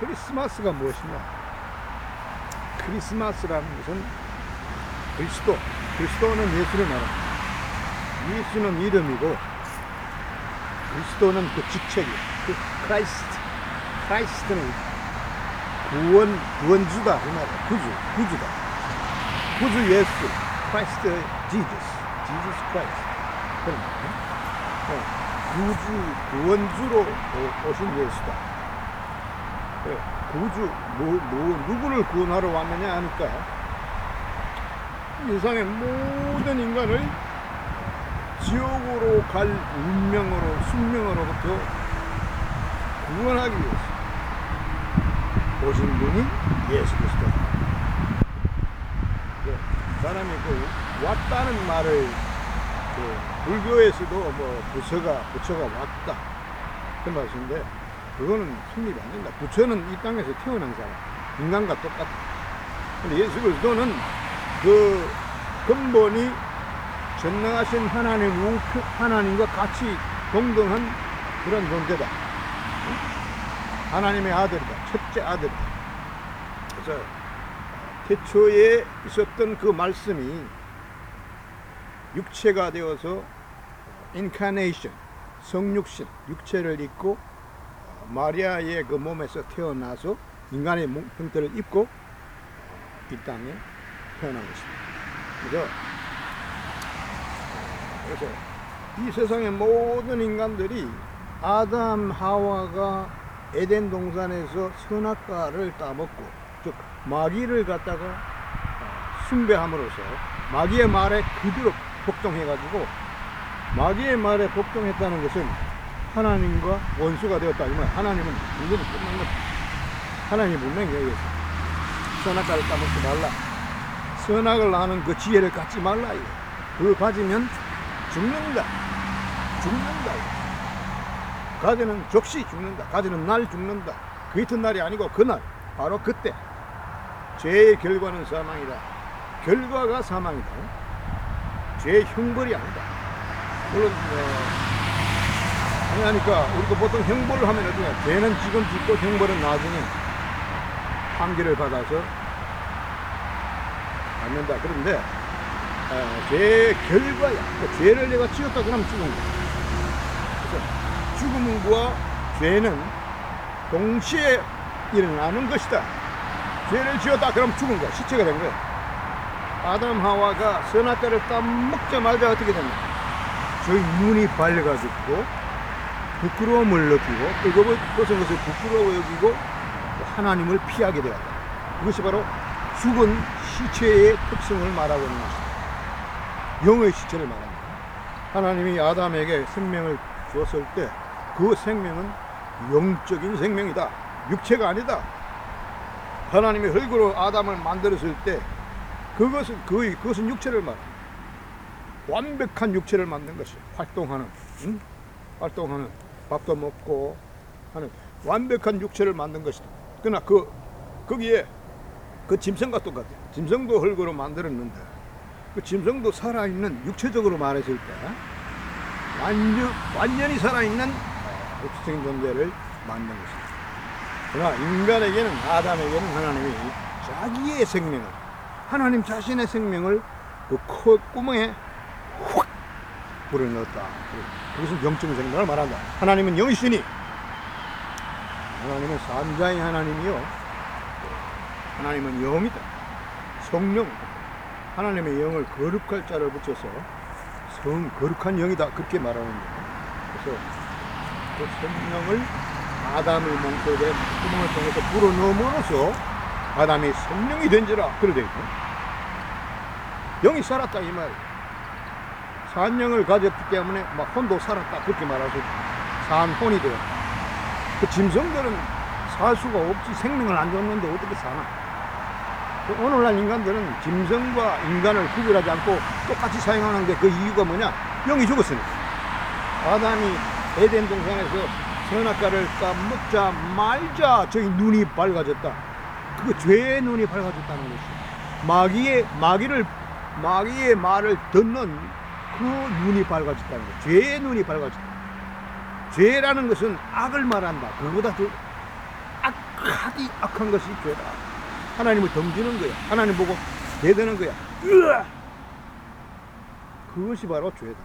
크리스마스가 무엇이냐? 크리스마스라는 것은 그리스도, 그리스도는 예수를 말합니다. 예수는 이름이고 그리스도는 그 직책이에요. 그 크라이스트, 크라이스트는 구원, 구원주다 이 말이야. 구주, 구주다. 구주 예수, 크라이스트 지저스, 지저스 크라이스트. 그런 말이에요. 어, 구주, 구원주로 오- 오신 예수다. 그 구주, 뭐, 뭐, 누구를 구원하러 왔느냐 하니까 이 세상의 모든 인간을 지옥으로 갈 운명으로, 숙명으로부터 구원하기 위해서 오신 분이 예수 그리스도다. 그 사람이 그 왔다는 말을 그 불교에서도 뭐 부처가 부처가 왔다 그 말씀인데 그거는 성립이 안 된다. 부처는 이 땅에서 태어난 사람 인간과 똑같다. 근데 예수 그리스도는 그 근본이 전능하신 하나님 우표 하나님과 같이 동등한 그런 존재다. 하나님의 아들이다. 첫째 아들이다. 그래서 태초에 있었던 그 말씀이 육체가 되어서 인카네이션 성육신 육체를 입고 마리아의 그 몸에서 태어나서 인간의 몸- 형태를 입고 이 땅에 태어난 것입니다. 그래서 그래서 이 세상의 모든 인간들이 아담 하와가 에덴 동산에서 선악과를 따먹고 즉 마귀를 갖다가 어, 숭배함으로써 마귀의 말에 그대로 복종해가지고 마귀의 말에 복종했다는 것은 하나님과 원수가 되었다 이 말. 하나님은 이거는 끝난 거다. 하나님 분명히 얘기했어. 선악과를 따먹지 말라. 선악을 하는 그 지혜를 갖지 말라. 이거. 그거 가지면 죽는다. 죽는다. 가지는 적시 죽는다. 가지는 날 죽는다. 그 이튿 날이 아니고 그날 바로 그때 죄의 결과는 사망이다. 결과가 사망이다. 죄의 형벌이 아니다. 물론 어, 아니 하니까 우리도 보통 형벌을 하면 어떠냐? 죄는 지금 짓고 형벌은 나중에 판결을 받아서 받는다. 그런데 어, 죄의 결과야. 그 죄를 내가 지었다 그러면 죽은 거야. 그래서 죽음과 죄는 동시에 일어나는 것이다. 죄를 지었다 그러면 죽은 거야. 시체가 된 거야. 아담 하와가 선악과를 따먹자마자 어떻게 됐냐? 저희 눈이 죽고 부끄러움을 느끼고 뜨거운 것을 부끄러워 여기고 하나님을 피하게 되었다. 그것이 바로 죽은 시체의 특성을 말하고 있는 것입니다. 영의 시체를 말합니다. 하나님이 아담에게 생명을 주었을 때 그 생명은 영적인 생명이다. 육체가 아니다. 하나님이 흙으로 아담을 만들었을 때 그것은 그 그것은 육체를 말합니다. 완벽한 육체를 만든 것이 활동하는 응? 활동하는 밥도 먹고 하는 완벽한 육체를 만든 것이다. 그러나 그 거기에 그 짐승과 똑같아. 짐승도 흙으로 만들었는데 그 짐승도 살아있는 육체적으로 말했을 때 완전 완전히 살아있는 육체적인 존재를 만든 것이다. 그러나 인간에게는 아담에게는 하나님이 자기의 생명을 하나님 자신의 생명을 그 코, 구멍에 확 불어넣었다. 그것은 영적 생명을 말한다. 하나님은 영이시니 하나님은 산자의 하나님이요. 하나님은 영이다. 성령. 하나님의 영을 거룩할 자를 붙여서 성 거룩한 영이다. 그렇게 말하는데. 그래서 그 성령을 아담의 몸속에 구멍을 통해서 불어넣음으로써 아담이 성령이 된지라 있고 영이 살았다 이 말. 산영을 가졌기 때문에 막 혼도 살았다 그렇게 있다. 산혼이 되었다. 그 짐승들은 살 수가 없지 생명을 안 줬는데 어떻게 사나? 그 오늘날 인간들은 짐승과 인간을 구별하지 않고 똑같이 사용하는 게그 이유가 뭐냐? 영이 죽었으니까. 아담이 에덴 동산에서 선악과를 까먹자 말자 저희 눈이 밝아졌다. 그 죄의 눈이 밝아졌다는 것이. 마귀의 마귀를 마귀의 말을 듣는 그 눈이 밝아졌다는 것. 죄의 눈이 밝아졌다. 죄라는 것은 악을 말한다. 그보다 더 악한 가디 악한 것이 죄다. 하나님을 덤지는 거야. 하나님 보고 대드는 거야. 으아! 그것이 바로 죄다.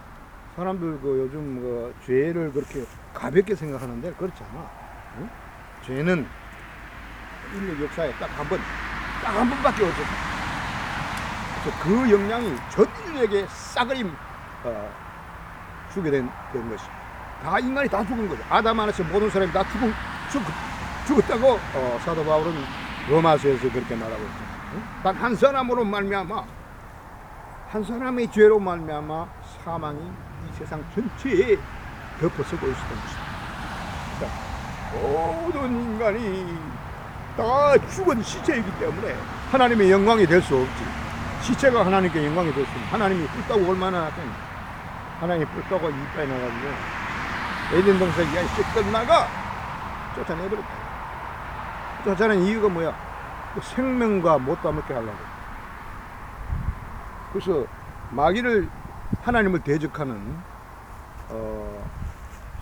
사람들 그 요즘 그 죄를 그렇게 가볍게 생각하는데 그렇지 않아. 응? 죄는 인류 역사에 딱 한 번, 딱 한 번밖에 없었어. 그 영향이 전 인류에게 싸그리 어, 주게 된, 된 것이. 다 인간이 다 죽은 거죠. 아담 안에서 모든 사람이 다 죽은, 죽, 죽었다고 어, 사도 바울은 로마서에서 그렇게 말하고 있죠. 단한 사람으로 말미암아 한 사람의 죄로 말미암아 사망이 이 세상 전체에 덮어서고 있었던 것이다. 그러니까 모든 인간이 다 죽은 시체이기 때문에 하나님의 영광이 될 수 없지. 시체가 하나님께 영광이 있는 하나님이 뿔따고 얼마나 하더니 하나님이 뿔따고 이빨 나가지고 에덴 동산 이야기 끝나가 쫓아내버렸다. 쫓아낸 이유가 뭐야? 그 생명과 못 따먹게 하려고. 그래서 마귀를 하나님을 대적하는 어,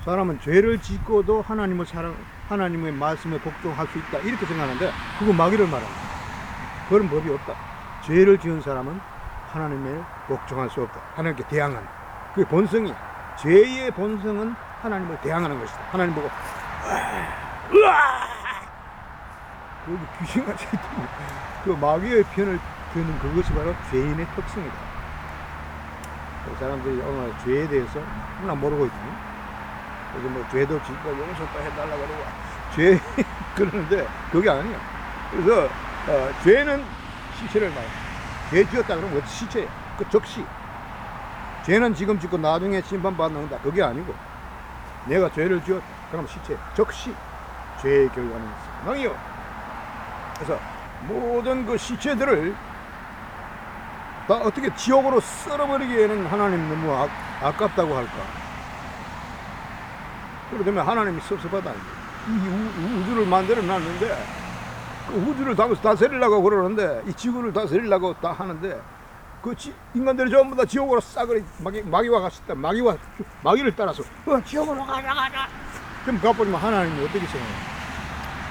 사람은 죄를 짓고도 하나님을 사랑 하나님의 말씀에 복종할 수 있다 이렇게 생각하는데 그거 마귀를 말합니다. 그런 법이 없다. 죄를 지은 사람은 하나님을 복종할 수 없다. 하나님께 대항하는 그게 본성이야. 죄의 본성은 하나님을 대항하는 것이다. 하나님 보고 으아! 그 귀신같이 그 마귀의 편을 드는 그것이 바로 죄인의 특성이다. 그 사람들이 오늘 죄에 대해서 하나 모르고 있거든요. 그래서 뭐 죄도 짓고 용서도 해달라 그러고 죄 그러는데 그게 아니야. 그래서 어, 죄는 시체를 말해. 죄 지었다 그러면 그 시체야. 그 적시. 죄는 지금 짓고 나중에 심판받는다. 그게 아니고 내가 죄를 지었다. 그럼 시체. 적시. 죄의 결과는 사망이요. 그래서 모든 그 시체들을 다 어떻게 지옥으로 썰어버리기에는 하나님 너무 아, 아깝다고 할까? 그러면 하나님이 섭섭하다. 이 우, 우주를 만들어 놨는데 그 우주를 다, 다스리려고 그러는데 이 지구를 다스리려고 다 하는데 그 지, 인간들이 전부 다 지옥으로 싸그리 마귀, 마귀와 같이 있다. 마귀와 마귀를 따라서 어, 지옥으로 가자 가자. 그럼 가버리면 하나님이 어떻게 생각해?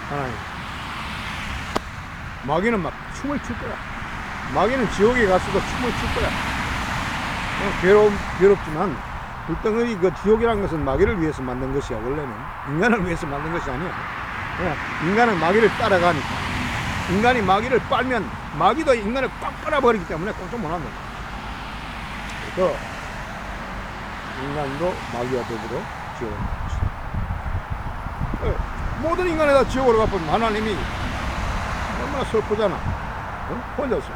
하나님 마귀는 막 춤을 출 거야. 마귀는 지옥에 갔어도 춤을 출 거야. 어, 괴로움, 괴롭지만 불덩어리 그 지옥이라는 것은 마귀를 위해서 만든 것이야 원래는 인간을 위해서 만든 것이 아니야. 그냥 인간은 마귀를 따라가니까 인간이 마귀를 빨면 마귀도 인간을 꽉 빨아버리기 때문에 꼼짝 못한다. 그래서 인간도 마귀와 더불어 지옥으로 갈 것이다. 어, 모든 인간이 다 지옥으로 가버리면 하나님이 얼마나 슬프잖아. 어? 혼자서.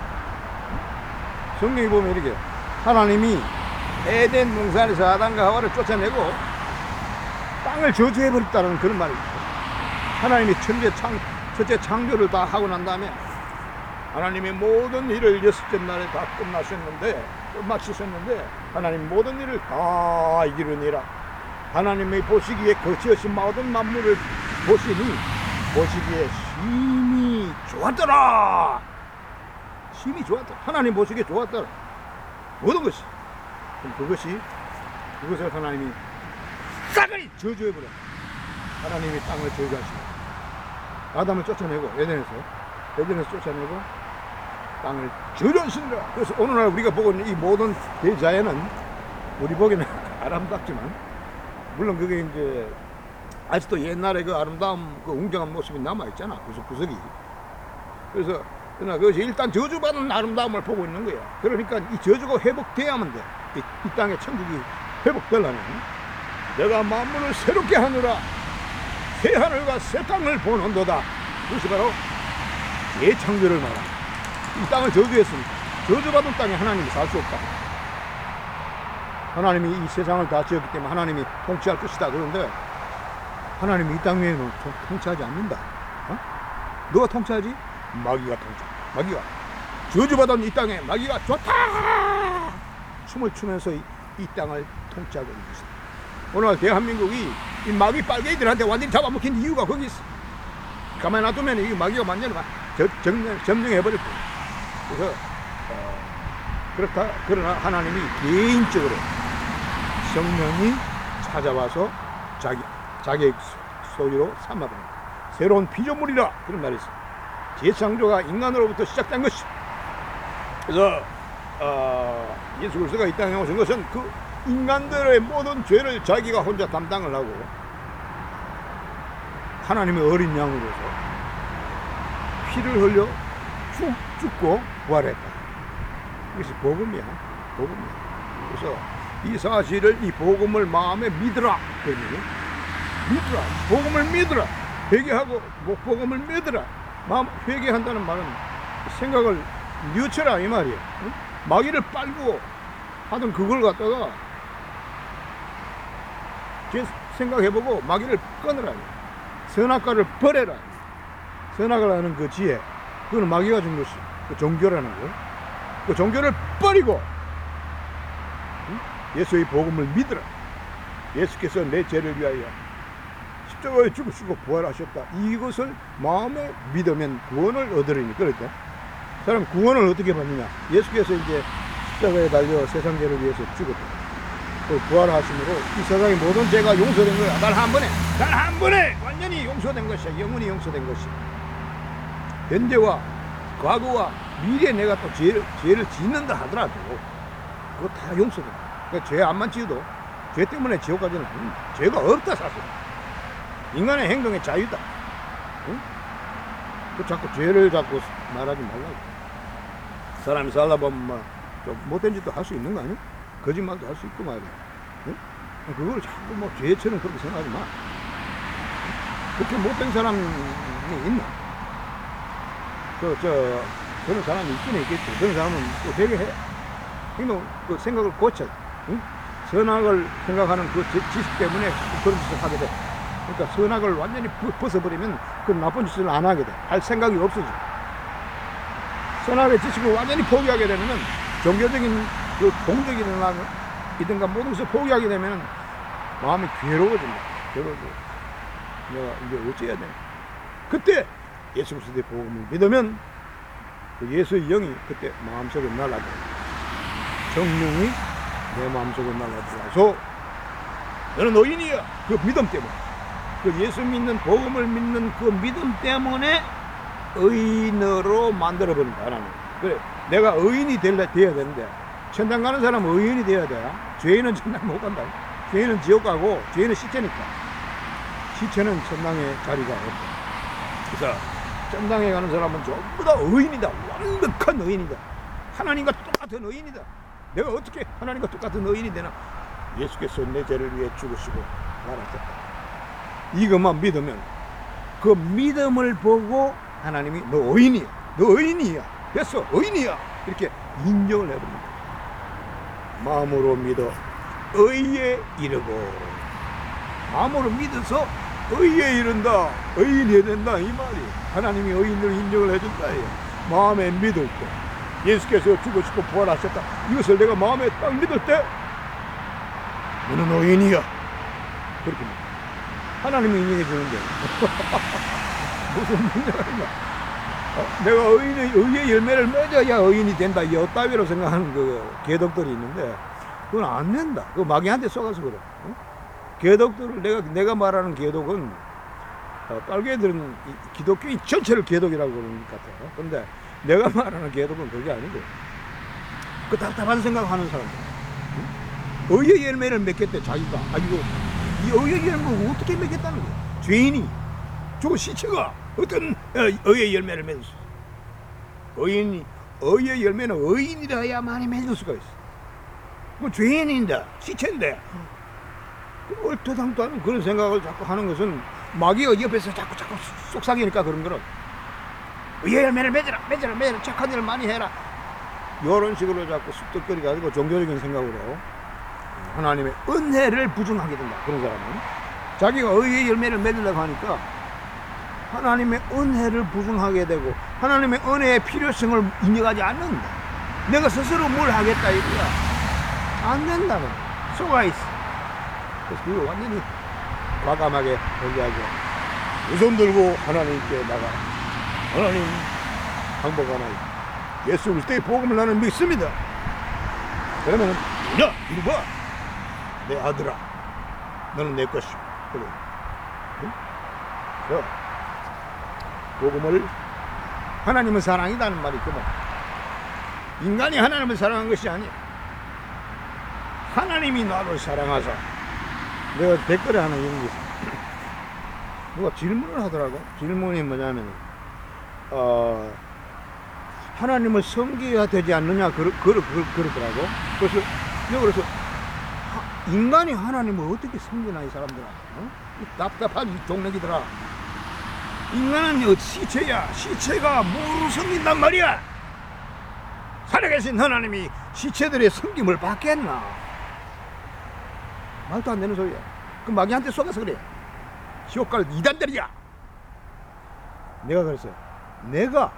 성경에 보면 이렇게 하나님이 에덴 동산에서 아담과 하와를 쫓아내고 땅을 저주해버렸다는 그런 말이 있어요. 하나님이 천재 창, 첫째 창조를 다 하고 난 다음에 하나님의 모든 일을 여섯째 날에 다 끝나셨는데, 끝마치셨는데, 하나님 모든 일을 다 이기르니라. 하나님의 보시기에 거치어신 모든 만물을 보시니, 보시기에 심히 좋았더라. 심히 좋았다. 하나님 보시기에 좋았더라. 모든 것이. 그것이, 그것을 하나님이 싸그리 저주해버려. 하나님이 땅을 저주하시고. 아담을 쫓아내고, 에덴에서. 에덴에서 쫓아내고, 땅을 저주하시느라. 그래서 오늘날 우리가 보고 있는 이 모든 대자연은 우리 보기에는 아름답지만, 물론 그게 이제 아직도 옛날에 그 아름다움, 그 웅장한 모습이 남아있잖아. 구석구석이. 그래서, 그러나 그것이 일단 저주받은 아름다움을 보고 있는 거야. 그러니까 이 저주가 회복돼야만 돼. 이, 이 땅의 천국이 회복되려면. 내가 만물을 새롭게 하느라 새 하늘과 새 땅을 보는도다. 그것이 바로 예창조를 말합니다. 이 땅을 저주했습니다. 저주받은 땅에 하나님이 살 수 없다. 하나님이 이 세상을 다 지었기 때문에 하나님이 통치할 것이다. 그런데 하나님이 이 땅 위에는 통- 통치하지 않는다. 어? 누가 통치하지? 마귀가 통치. 마귀가 저주받은 이 땅에 마귀가 좋다. 춤을 추면서 이, 이 땅을 통치하고 있는 것이다. 오늘 대한민국이 이 마귀 빨갱이들한테 완전히 잡아먹힌 이유가 거기 있어. 가만히 놔두면 이 마귀가 완전히 점령, 점령해버릴 거야. 그래서, 어, 그렇다, 그러나 하나님이 개인적으로 성령이 찾아와서 자기, 자기 소유로 삼아버립니다. 새로운 피조물이라 그런 말이 있어. 재창조가 인간으로부터 시작된 것이. 그래서 어, 예수 그리스도가 이 땅에 오신 것은 그 인간들의 모든 죄를 자기가 혼자 담당을 하고 하나님의 어린 양으로서 피를 흘려 죽, 죽고 부활했다. 이것이 복음이야. 복음이야. 그래서 이 사실을 이 복음을 마음에 믿으라. 그러니 믿으라. 복음을 믿으라. 회개하고 목 복음을 믿으라. 마음 회개한다는 말은 생각을 뉘우쳐라 이 말이야. 응? 마귀를 빨고 하던 그걸 갖다가 제 생각해보고 마귀를 끊으라. 선악과를 버려라. 선악을 하는 그 지혜. 그거는 마귀가 준 것이 그 종교라는 거. 그 종교를 버리고 응? 예수의 복음을 믿으라. 예수께서 내 죄를 위하여 십자가에 죽으시고 부활하셨다. 이것을 마음에 믿으면 구원을 얻으리니 그랬대. 사람 구원을 어떻게 받느냐? 예수께서 이제 십자가에 달려 세상 죄를 위해서 죽었다. 그 부활하심으로 이 세상의 모든 죄가 용서된 거야. 단 한 번에, 단 한 번에 완전히 용서된 것이야. 영원히 용서된 것이. 현재와 과거와 미래에 내가 또 죄를, 죄를 짓는다 하더라도 그거 다 용서돼. 그러니까 죄 안만 지어도 죄 때문에 지옥 가지는 아닙니다. 죄가 없다 사실. 인간의 행동의 자유다. 응? 그 자꾸 죄를 자꾸 말하지 말라고. 사람이 살다 보면 뭐 좀 못된 짓도 할 수 있는 거 아니야? 거짓말도 할 수 있고 말이야. 응? 그걸 자꾸 뭐 죄처럼 그렇게 생각하지 마. 그렇게 못된 사람이 있나? 그, 저, 그런 사람이 있긴 있겠지. 그런 사람은 또 되게 해. 행동, 그 생각을 고쳐. 응? 선악을 생각하는 그 지- 지식 때문에 그런 짓을 하게 돼. 그러니까 선악을 완전히 부- 벗어버리면 그 나쁜 짓을 안 하게 돼. 할 생각이 없어져. 선악의 지식을 완전히 포기하게 되면은 종교적인 그 공적인 이든가 모든 것을 포기하게 되면은 마음이 괴로워진다. 괴로워져. 내가 이제 어찌해야 돼? 그때 예수 그리스도의 복음을 믿으면 그 예수의 영이 그때 마음속에 날아들어. 성령이 내 마음속에 날아들어서 너는 노인이야. 그 믿음 때문에. 그 예수 믿는 복음을 믿는 그 믿음 때문에 의인으로 만들어버린다 하나님. 그래 내가 의인이 될래 돼야 되는데 천당 가는 사람은 의인이 돼야 돼. 죄인은 천당 못 간다. 죄인은 지옥 가고 죄인은 시체니까. 시체는 천당에 자리가 없다. 그래서 천당에 가는 사람은 전부 다 의인이다. 완벽한 의인이다. 하나님과 똑같은 의인이다. 내가 어떻게 하나님과 똑같은 의인이 되나? 예수께서 내 죄를 위해 죽으시고 말하셨다. 이것만 믿으면 그 믿음을 보고 하나님이 너 의인이야. 너 의인이야. 됐어. 의인이야. 이렇게 인정을 해버립니다. 마음으로 믿어 의에 이르고 마음으로 믿어서 의에 이른다. 의인이 된다. 이 말이 하나님이 의인을 인정을 해준다. 마음에 믿을 때 예수께서 죽으시고 부활하셨다. 이것을 내가 마음에 딱 믿을 때 너는 의인이야. 그렇게. 하나님이 인정해 주는데 무슨? 어, 내가 의인의 의의 열매를 맺어야 의인이 된다. 이 어따위로 생각하는 그 개독들이 있는데 그건 안 된다. 그 마귀한테 속아서 그래. 어? 개독들을 내가 내가 말하는 개독은 어, 빨개들은 이 기독교인 전체를 개독이라고 그러는 것 같아요. 근데 내가 말하는 개독은 그게 아니고 그 답답한 생각하는 사람들. 응? 의의 열매를 맺겠대 자기가. 아 이거 이 의의 열매를 어떻게 맺겠다는 거야? 죄인이 저 시체가 어떤 어, 의의 열매를 맺을 수 있어? 의인이 의의 열매는 의인이라야만이 맺을 수가 있어. 뭐 죄인인데 시체인데 그 얼토당토 하는 그런 생각을 자꾸 하는 것은 마귀가 옆에서 자꾸 자꾸 속삭이니까 그런 거는 의의 열매를 맺어라 맺어라 맺어라 착한 일을 많이 해라 이런 식으로 자꾸 쑥덕거리 가지고 종교적인 생각으로 하나님의 은혜를 부정하게 된다 그런 사람은 자기가 의의 열매를 맺으려고 하니까 하나님의 은혜를 부정하게 되고 하나님의 은혜의 필요성을 인정하지 않는다. 내가 스스로 뭘 하겠다 이거야. 안 된다고 속아 있어. 그래서 그거 완전히 과감하게 포기하고 우손 들고 하나님께 나가. 하나님 방법 하나 있 예수 그리스도의 복음을 나는 믿습니다. 그러면 야 이리 봐내 아들아 너는 내 것이오. 그래. 응? 자, 복음을 하나님은 사랑이다는 말이 있구만. 인간이 하나님을 사랑한 것이 아니야. 하나님이 나를 사랑하사. 내가 댓글에 하나 읽은 게 있어. 누가 질문을 하더라고. 질문이 뭐냐면, 어, 하나님을 섬겨야 되지 않느냐, 그러, 그러, 그러, 그러더라고. 그래서, 내가 그래서, 하- 인간이 하나님을 어떻게 섬기나, 이 사람들아. 어? 이 답답한 이 동네기들아. 인간은 어, 시체야. 시체가 뭐로 섬긴단 말이야. 살아계신 하나님이 시체들의 섬김을 받겠나? 말도 안 되는 소리야. 그 마귀한테 속아서 그래. 지옥 갈 이단들이야. 내가 그랬어요. 내가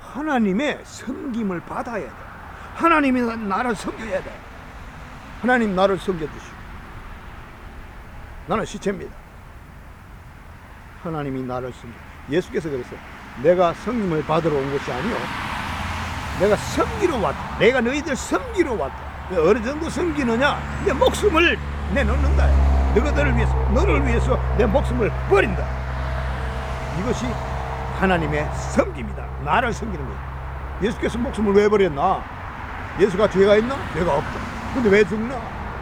하나님의 섬김을 받아야 돼. 하나님이 나를 섬겨야 돼. 하나님 나를 섬겨주시고. 나는 시체입니다. 하나님이 나를 섬겨. 예수께서 그랬어요. 내가 섬김을 받으러 온 것이 아니요. 내가 섬기러 왔다. 내가 너희들 섬기러 왔다. 그 어느 정도 섬기느냐? 내 목숨을 내놓는다. 너희들을 위해서, 너를 위해서 내 목숨을 버린다. 이것이 하나님의 섬김이다. 나를 섬기는 거야. 예수께서 목숨을 왜 버렸나? 예수가 죄가 있나? 죄가 없다. 근데 왜 죽나?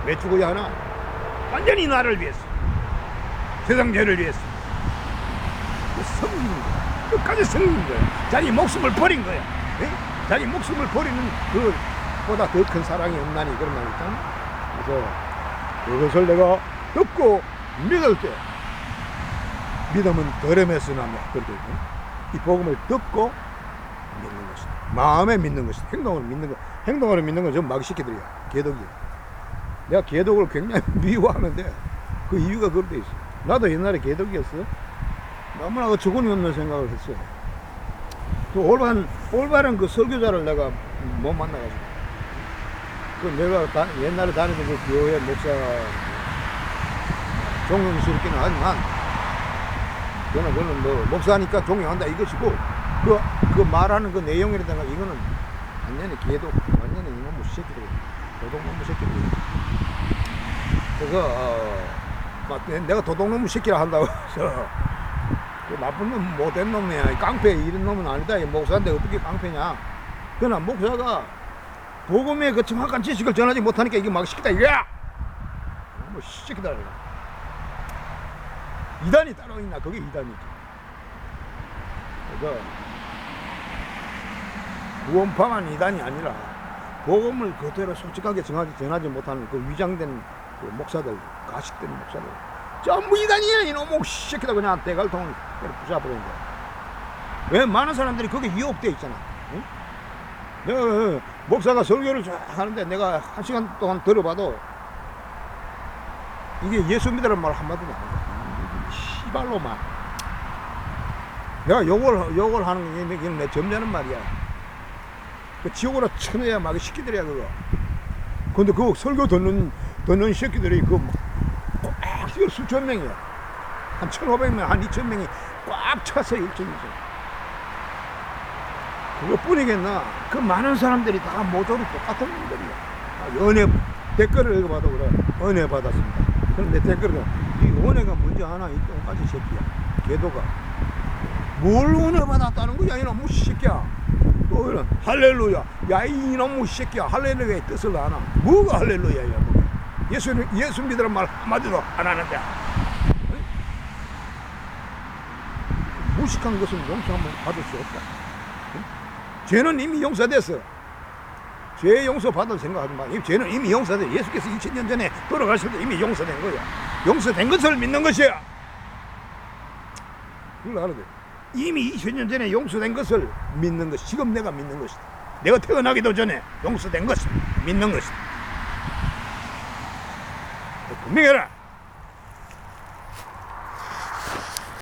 왜 죽어야 하나? 완전히 나를 위해서. 세상 죄를 위해서. 그 섬기는 거야. 끝까지 섬기는 거야. 자기 목숨을 버린 거야. 예? 자기 목숨을 버리는 그 보다 더 큰 사랑이 없나니 그런 말 있잖아. 그래서 그것을 내가 듣고 믿을 때 믿음은 덜음에서 나며 그렇게 이 복음을 듣고 믿는 것이다. 마음에 믿는 것이다. 행동으로 믿는 것. 행동으로 믿는 건 좀 막시키들이야. 개독이야. 내가 개독을 굉장히 미워하는데 그 이유가 데 있어. 나도 옛날에 개독이었어. 너무나 그 조건이 없는 생각을 했어. 그 올바른, 올바른 그 설교자를 내가 못 만나가지고. 그 내가 다, 옛날에 다니던 그 교회 목사 존경스럽기는 하지만 저는 그는 뭐 목사니까 존경한다 이것이고 그, 그 말하는 그 내용이라든가 이거는 완전히 개독, 완전히 이놈의 새끼들, 도둑놈의 새끼들. 그래서, 어, 내가 도둑놈의 새끼라 한다고 해서 그 나쁜 놈, 못된 놈이야. 깡패 이런 놈은 아니다. 이 목사인데 어떻게 깡패냐. 그러나 목사가 복음의 그 정확한 지식을 전하지 못하니까 이게 막 시키다 이거야. 뭐 시키다 이거. 이단이 따로 있나? 그게 이단이지. 그래서 구원파만 이단이 아니라 복음을 그대로 솔직하게 정하지 전하지 못하는 그 위장된 그 목사들, 가식된 목사들 전부 이단이야 이놈의 새끼다 그냥 대갈통을 부숴버리는 거야. 왜 많은 사람들이 거기에 유혹돼 있잖아. 응? 내가 그 목사가 설교를 쫙 하는데 내가 한 시간 동안 들어봐도 이게 예수 믿으라는 말 한마디도 안 해. 씨발로만. 내가 욕을, 욕을 하는 게내 점잖은 말이야. 그 지옥으로 쳐내야 막 시키더래야 그거. 근데 그 설교 듣는, 듣는 새끼들이 그 수천 명이야. 한 천오백 명, 한 이천 명이 꽉 차서 일정이죠. 그것뿐이겠나? 그 많은 사람들이 다 모조리 똑같은 분들이야. 아, 은혜, 댓글을 읽어봐도 그래. 은혜 받았습니다. 그런데 댓글은 이 은혜가 뭔지 아나? 이 똥까지 새끼야. 개도가. 뭘 은혜 받았다는 거야, 이놈의 새끼야. 또 이런 할렐루야. 야, 이놈의 새끼야. 할렐루야의 뜻을 아나? 뭐가 할렐루야야, 뭐. 예수, 예수 믿으란 말 한마디도 안 하는데. 응? 무식한 것은 용서함을 받을 수 없다. 응? 죄는 이미 용서됐어. 죄 용서 받을 생각하지 마. 이 죄는 이미 용서돼. 예수께서 2000년 전에 돌아가실 때 이미 용서된 거야. 용서된 것을 믿는 것이야. 그걸 알아야 돼. 이미 2000년 전에 용서된 것을 믿는 것. 지금 내가 믿는 것이다. 내가 태어나기도 전에 용서된 것을 믿는 것이다. 분명해라.